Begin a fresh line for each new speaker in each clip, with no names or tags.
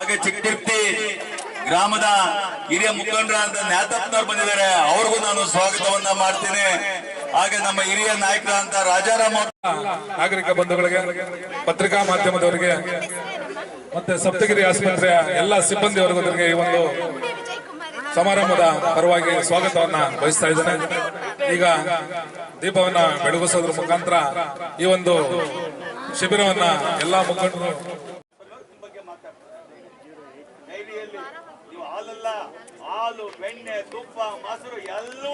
ಹಾಗೆ ಚಿಕ್ಕತಿರ್ತಿ ಗ್ರಾಮದ ಹಿರಿಯ ಮುಖಂಡರಾದ ನ್ಯಾತಪ್ಪನವ್ರು ಬಂದಿದ್ದಾರೆ. ಅವ್ರಿಗೂ ನಾನು ಸ್ವಾಗತವನ್ನ ಮಾಡ್ತೀನಿ. ಹಾಗೆ ನಮ್ಮ ಹಿರಿಯ ನಾಯಕರಾದಂತ ರಾಜಾರಾಮ
ನಾಗರಿಕ ಬಂಧುಗಳಿಗೆ, ಪತ್ರಿಕಾ ಮಾಧ್ಯಮದವರಿಗೆ, ಮತ್ತೆ ಸಪ್ತಗಿರಿ ಆಸ್ಪತ್ರೆಯ ಎಲ್ಲ ಸಿಬ್ಬಂದಿವರ್ಗದವರಿಗೆ ಈ ಒಂದು ಸಮಾರಂಭದ ಪರವಾಗಿ ಸ್ವಾಗತವನ್ನ ವಹಿಸ್ತಾ ಇದ್ದೇನೆ. ಈಗ ದೀಪವನ್ನ ಬೆಳಗಿಸೋದ್ರ ಮುಖಾಂತರ ಈ ಒಂದು ಶಿಬಿರವನ್ನ ಎಲ್ಲಾ ಮುಖಂಡರು
ಹಾಲು ಬೆಣ್ಣೆ ತುಪ್ಪ ಮೊಸರು ಎಲ್ಲವೂ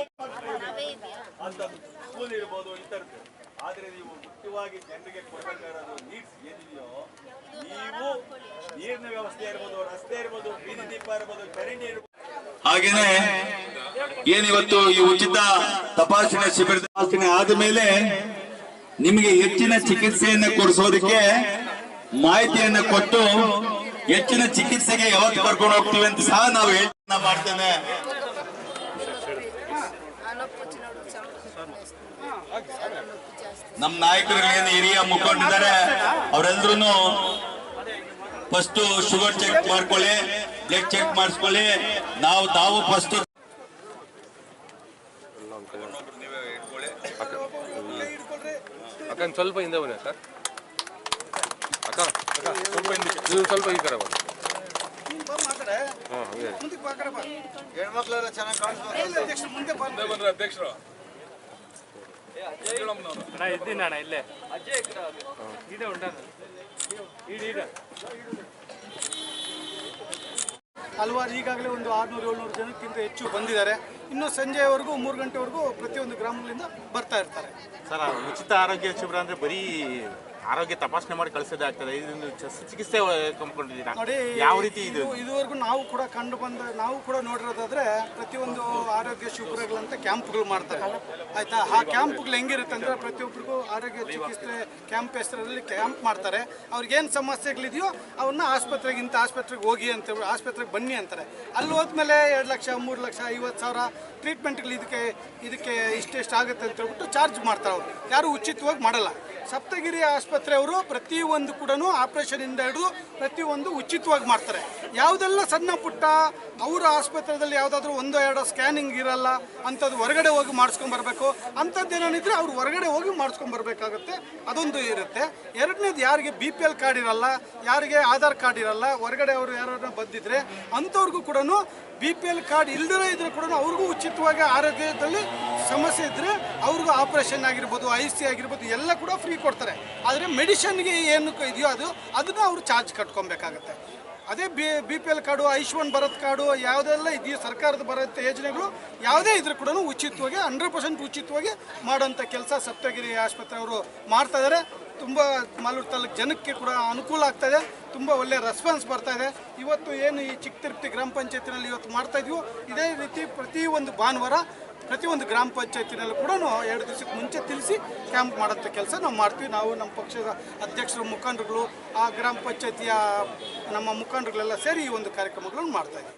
ಅಂತ ಸ್ಕೂಲ್ ಇರ್ಬೋದು ಇಂಥದ್ದು. ಆದ್ರೆ ನೀವು ಮುಖ್ಯವಾಗಿ ಜನರಿಗೆ ಕೊಡಬೇಕಾಗಿರೋದು ನೀಡ್ಸ್ ಏನಿದೆಯೋ ನೀವು ನೀರಿನ ವ್ಯವಸ್ಥೆ ಇರ್ಬೋದು ರಸ್ತೆ ಇರ್ಬೋದು ಬೀದಿ ದೀಪ ಇರ್ಬೋದು ಚರಂಡಿ ಇರ್ಬೋದು ಹಾಗೇನೆ ಏನಿವತ್ತು ಈ ಉಚಿತ ತಪಾಸಣೆ ಶಿಬಿರ ತಪಾಸಣೆ ಆದ ಮೇಲೆ ನಿಮಗೆ ಹೆಚ್ಚಿನ ಚಿಕಿತ್ಸೆಯನ್ನ ಕೊಡಿಸೋದಕ್ಕೆ ಮಾಹಿತಿಯನ್ನ ಕೊಟ್ಟು ಹೆಚ್ಚಿನ ಚಿಕಿತ್ಸೆಗೆ ಯಾವತ್ತು ಕರ್ಕೊಂಡು ಹೋಗ್ತೀವಿ ಅಂತ ಸಹ ನಾವು ಮಾಡ್ತೇನೆ. ನಮ್ಮ ಏನು ಹಿರಿಯ ಮುಖಂಡಿದ್ದಾರೆ ಅವರೆಲ್ಲರೂ ಫಸ್ಟ್ ಶುಗರ್ ಚೆಕ್ ಮಾಡ್ಕೊಳ್ಳಿ ಬ್ಲಡ್ ಚೆಕ್ ಮಾಡಿಸ್ಕೊಳ್ಳಿ, ನಾವು ತಾವು ಫಸ್ಟ್
ಸ್ವಲ್ಪ ಹಿಂದೆ ಬನ್ನಿ ಸರ್ ಅಕ್ಕ ಅಕ್ಕ, ಸ್ವಲ್ಪ ಹಿಂದೆ ಸ್ವಲ್ಪ ಈ ಕಡೆ ಬನ್ನಿ. ಹಾಂ ಹಂಗೆ.
ಅಧ್ಯಕ್ಷರು
ಅಣ್ಣ ಇದ್ದೀನಿ ಅಣ್ಣ ಇಲ್ಲೇ. ಇದೆ
ಹಲವಾರು ಈಗಾಗಲೇ ಒಂದು ಆರುನೂರು ಏಳ್ನೂರು ಜನಕ್ಕಿಂತ ಹೆಚ್ಚು ಬಂದಿದ್ದಾರೆ. ಇನ್ನು ಸಂಜೆವರೆಗೂ ಮೂರು ಗಂಟೆವರೆಗೂ ಪ್ರತಿಯೊಂದು ಗ್ರಾಮಗಳಿಂದ ಬರ್ತಾ ಇರ್ತಾರೆ.
ಸರ್ ಉಚಿತ ಆರೋಗ್ಯ ಶಿಬಿರ ಅಂದ್ರೆ ಬರೀ ಆರೋಗ್ಯ ತಪಾಸಣೆ ಮಾಡಿ ಕಳಿಸೋದೇ ಆಗ್ತದೆ. ಚಿಕಿತ್ಸೆ ಕಂಪ್ಕೊಂಡಿದ್ದೀರಾ
ನೋಡಿ
ಯಾವ ರೀತಿ ಇದು
ಇದು- ಇದುವರೆಗೂ ನಾವು ಕೂಡ ಕಂಡು ಬಂದ ನಾವು ಕೂಡ ನೋಡಿರೋದಾದ್ರೆ ಪ್ರತಿಯೊಂದು ಆರೋಗ್ಯ ಶಿಬಿರಗಳಂತ ಕ್ಯಾಂಪ್ಗಳು ಮಾಡ್ತಾರೆ. ಆಯ್ತಾ? ಆ ಕ್ಯಾಂಪ್ಗಳು ಹೆಂಗಿರುತ್ತೆ ಅಂದ್ರೆ ಪ್ರತಿಯೊಬ್ಬರಿಗೂ ಆರೋಗ್ಯ ಚಿಕಿತ್ಸೆ ಕ್ಯಾಂಪ್ ಹೆಸರಲ್ಲಿ ಕ್ಯಾಂಪ್ ಮಾಡ್ತಾರೆ. ಅವ್ರಿಗೇನು ಸಮಸ್ಯೆಗಳಿದೆಯೋ ಅವನ್ನ ಆಸ್ಪತ್ರೆಗೆ ಇಂಥ ಆಸ್ಪತ್ರೆಗೆ ಹೋಗಿ ಅಂತ ಆಸ್ಪತ್ರೆಗೆ ಬನ್ನಿ ಅಂತಾರೆ. ಅಲ್ಲಿ ಹೋದ್ಮೇಲೆ ಎರಡು ಲಕ್ಷ ಮೂರು ಲಕ್ಷ ಐವತ್ತು ಸಾವಿರ ಟ್ರೀಟ್ಮೆಂಟ್ಗಳು ಇದಕ್ಕೆ ಇದಕ್ಕೆ ಇಷ್ಟೆಷ್ಟು ಆಗುತ್ತೆ ಅಂತ ಹೇಳ್ಬಿಟ್ಟು ಚಾರ್ಜ್ ಮಾಡ್ತಾರೆ ಅವರು. ಯಾರು ಉಚಿತವಾಗಿ ಮಾಡಲ್ಲ. ಸಪ್ತಗಿರಿ ಆಸ್ಪತ್ರೆಯವರು ಪ್ರತಿಯೊಂದು ಕೂಡ ಆಪರೇಷನಿಂದ ಹಿಡಿದು ಪ್ರತಿಯೊಂದು ಉಚಿತವಾಗಿ ಮಾಡ್ತಾರೆ. ಯಾವುದೆಲ್ಲ ಸಣ್ಣ ಪುಟ್ಟ ಅವರ ಆಸ್ಪತ್ರೆಯಲ್ಲಿ ಯಾವುದಾದ್ರೂ ಒಂದು ಎರಡು ಸ್ಕ್ಯಾನಿಂಗ್ ಇರಲ್ಲ, ಅಂಥದ್ದು ಹೊರಗಡೆ ಹೋಗಿ ಮಾಡಿಸ್ಕೊಂಡ್ ಬರಬೇಕು. ಅಂಥದ್ದು ಏನೇನಿದ್ರೆ ಅವ್ರು ಹೊರಗಡೆ ಹೋಗಿ ಮಾಡಿಸ್ಕೊಂಡ್ ಬರಬೇಕಾಗುತ್ತೆ. ಅದೊಂದು ಇರುತ್ತೆ. ಎರಡನೇದು ಯಾರಿಗೆ ಬಿ ಪಿ ಎಲ್ ಕಾರ್ಡ್ ಇರಲ್ಲ, ಯಾರಿಗೆ ಆಧಾರ್ ಕಾರ್ಡ್ ಇರಲ್ಲ, ಹೊರಗಡೆ ಅವರು ಯಾರನ್ನ ಬಂದಿದ್ರೆ ಅಂಥವ್ರಿಗೂ ಕೂಡ ಬಿ ಪಿ ಎಲ್ ಕಾರ್ಡ್ ಇಲ್ದಿರೋ ಇದ್ರೆ ಕೂಡ ಅವ್ರಿಗೂ ಉಚಿತವಾಗಿ ಆರೋಗ್ಯದಲ್ಲಿ ಸಮಸ್ಯೆ ಇದ್ದರೆ ಅವ್ರಿಗೂ ಆಪರೇಷನ್ ಆಗಿರ್ಬೋದು ಐ ಸಿ ಆಗಿರ್ಬೋದು, ಎಲ್ಲ ಕೂಡ ಫ್ರೀ ಕೊಡ್ತಾರೆ. ಆದರೆ ಮೆಡಿಷನ್ಗೆ ಏನು ಇದೆಯೋ ಅದು, ಅದನ್ನು ಅವರು ಚಾರ್ಜ್ ಕಟ್ಕೊಬೇಕಾಗತ್ತೆ. ಅದೇ B B P L card Ayushman Bharat card ಯಾವುದೆಲ್ಲ ಇದೆಯೋ ಸರ್ಕಾರದ ಬರುತ್ತೆ ಯೋಜನೆಗಳು, ಯಾವುದೇ ಇದ್ರೂ ಕೂಡ ಉಚಿತವಾಗಿ ಹಂಡ್ರೆಡ್ ಪರ್ಸೆಂಟ್ ಉಚಿತವಾಗಿ ಮಾಡೋಂಥ ಕೆಲಸ ಸಪ್ತಗಿರಿ ಆಸ್ಪತ್ರೆ ಅವರು ಮಾಡ್ತಾ ಇದ್ದಾರೆ ತುಂಬ ಮಾಲೂರು ತಾಲೂಕು ಜನಕ್ಕೆ ಕೂಡ ಅನುಕೂಲ ಆಗ್ತಾ ಇದೆ. ತುಂಬ ಒಳ್ಳೆಯ ರೆಸ್ಪಾನ್ಸ್ ಬರ್ತಾ ಇದೆ. ಇವತ್ತು ಏನು ಈ ಚಿಕ್ಕ ತಿರುಪತಿ ಗ್ರಾಮ ಪಂಚಾಯತಿನಲ್ಲಿ ಇವತ್ತು ಮಾಡ್ತಾ ಇದೀವೋ. ಇದೇ ರೀತಿ ಪ್ರತಿ ಒಂದು ಭಾನುವಾರ ಪ್ರತಿಯೊಂದು ಗ್ರಾಮ ಪಂಚಾಯತಿನಲ್ಲೂ ಕೂಡ ಎರಡು ದಿವಸಕ್ಕೆ ಮುಂಚೆ ತಿಳಿಸಿ ಕ್ಯಾಂಪ್ ಮಾಡೋಂಥ ಕೆಲಸ ನಾವು ಮಾಡ್ತೀವಿ. ನಾವು ನಮ್ಮ ಪಕ್ಷದ ಅಧ್ಯಕ್ಷರು, ಮುಖಂಡರುಗಳು, ಆ ಗ್ರಾಮ ಪಂಚಾಯತಿಯ ನಮ್ಮ ಮುಖಂಡರುಗಳೆಲ್ಲ ಸೇರಿ ಈ ಒಂದು ಕಾರ್ಯಕ್ರಮಗಳನ್ನು ಮಾಡ್ತಾ